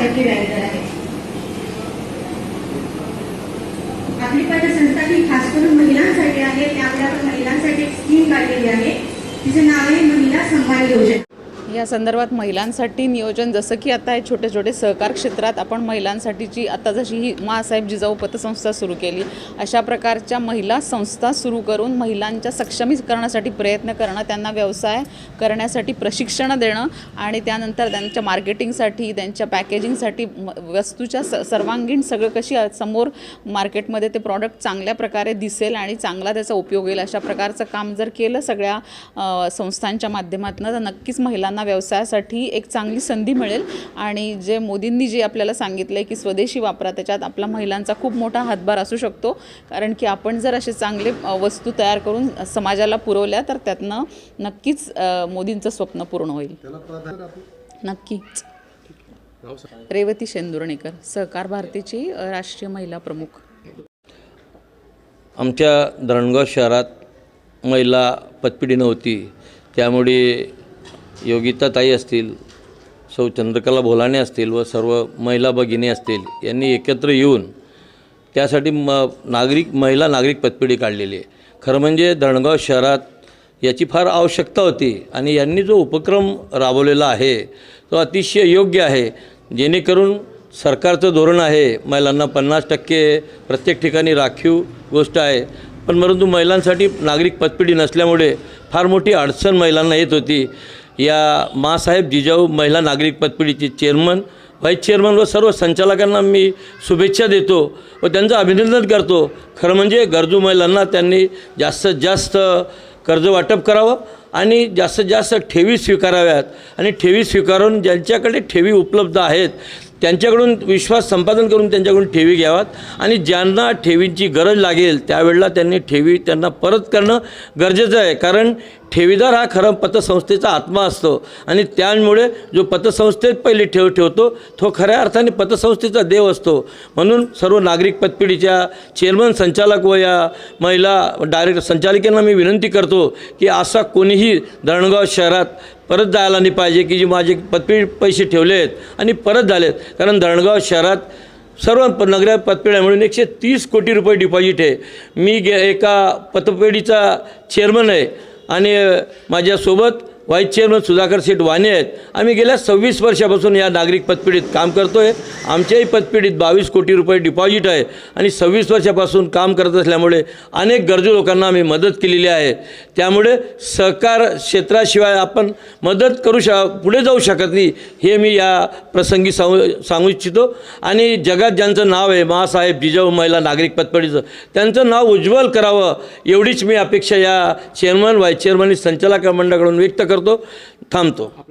टक्के व्याजदर आहे आपली पाहिजे संस्था ही खास करून महिलांसाठी आहे. त्यामुळे आपण महिलांसाठी एक स्कीम काढलेली आहे. तिचे नाव आहे महिला संभाल योजना. या संदर्भात महिलांसाठी नियोजन जसं की आता हे छोटे छोटे सहकार क्षेत्रात आपण महिलांसाठीची आता जशी ही मासाहेब जिजाऊ पतसंस्था सुरू केली अशा प्रकारच्या महिला संस्था सुरू करून महिलांच्या सक्षमीकरणासाठी प्रयत्न करणं त्यांना व्यवसाय करण्यासाठी प्रशिक्षण देणं आणि त्यानंतर त्यांच्या मार्केटिंगसाठी त्यांच्या पॅकेजिंगसाठी म- वस्तूच्या स सर्वांगीण सगळं कशी समोर मार्केटमध्ये ते प्रॉडक्ट चांगल्या प्रकारे दिसेल आणि चांगला त्याचा उपयोग होईल अशा प्रकारचं काम जर केलं सगळ्या संस्थांच्या माध्यमातून तर नक्कीच महिलांना व्यवसायासाठी एक चांगली संधी मिळेल. आणि जे मोदींनी जे आपल्याला सांगितलं आहे की स्वदेशी वापरा त्याच्यात आपला महिलांचा खूप मोठा हातभार असू शकतो. कारण की आपण जर असे चांगले वस्तू तयार करून समाजाला पुरवल्या तर त्यातनं नक्कीच मोदींचं स्वप्न पूर्ण होईल. नक्कीच. रेवती शेंदुर्णेकर सहकार भारतीची राष्ट्रीय महिला प्रमुख. आमच्या धरणगाव शहरात महिला पतपिढी नव्हती. त्यामुळे योगिताताई असतील सौ चंद्रकला भोलाने असतील व सर्व महिला भगिनी असतील यांनी एकत्र येऊन त्यासाठी म नागरिक महिला नागरिक पतपिढी काढलेली आहे. खरं म्हणजे धरणगाव शहरात याची फार आवश्यकता होती आणि यांनी जो उपक्रम राबवलेला आहे तो अतिशय योग्य आहे. जेणेकरून सरकारचं धोरण आहे महिलांना पन्नास टक्के प्रत्येक ठिकाणी राखीव गोष्ट आहे. पण परंतु महिलांसाठी नागरिक पतपिढी नसल्यामुळे फार मोठी अडचण महिलांना येत होती. या मासाहेब जिजाऊ महिला नागरिक पतपिढीचे चेअरमन व्हाईस चेअरमन व सर्व संचालकांना मी शुभेच्छा देतो व त्यांचं अभिनंदन करतो. खरं म्हणजे गरजू महिलांना त्यांनी जास्तीत जास्त कर्ज वाटप करावं आणि जास्तीत जास्त ठेवी स्वीकाराव्यात. आणि ठेवी स्वीकारून ज्यांच्याकडे ठेवी उपलब्ध आहेत त्यांच्याकडून विश्वास संपादन करून त्यांच्याकडून ठेवी घ्याव्यात आणि ज्यांना ठेवींची गरज लागेल त्यावेळेला त्यांनी ठेवी त्यांना परत करणं गरजेचं आहे. कारण ठेवीदार हा खरं पतसंस्थेचा आत्मा असतो. आणि त्यामुळे जो पतसंस्थेत पहिले ठेव ठेवतो तो खऱ्या अर्थाने पतसंस्थेचा देव असतो. म्हणून सर्व नागरिक पतपिढीच्या चेअरमन संचालक व या महिला डायरेक्टर संचालिकांना मी विनंती करतो की असा कोणी कोणीही धरणगाव शहरात परत जायला नाही पाहिजे की जे माझे पतपिढी पैसे ठेवले आहेत आणि परत झालेत. कारण धरणगाव शहरात सर्व प नगरा पतपेढ्या मिळून एकशे तीस कोटी रुपये डिपॉझिट आहे. मी गे एका पतपेढीचा चेअरमन आहे. आणि माझ्यासोबत व्हाईस चेअरमन सुधाकर सेठ वाने आहेत. आम्ही गेल्या सव्वीस वर्षापासून या नागरिक पतपिढीत काम करतो आहे आमच्याही पतपिढीत बावीस कोटी रुपये डिपॉझिट आहे. आणि सव्वीस वर्षापासून काम करत असल्यामुळे अनेक गरजू लोकांना आम्ही मदत केलेली आहे. त्यामुळे सहकार क्षेत्राशिवाय आपण मदत करू श पुढे जाऊ शकत नाही हे मी या प्रसंगी सांगू सांगू इच्छितो. आणि जगात ज्यांचं नाव आहे मासाहेब जिजाऊ महिला नागरिक पतपिढीचं त्यांचं नाव उज्ज्वल करावं एवढीच मी अपेक्षा या चेअरमन व्हाईस चेअरमन आणि संचालक मंडळाकडून व्यक्त करतो. करतो थांबतो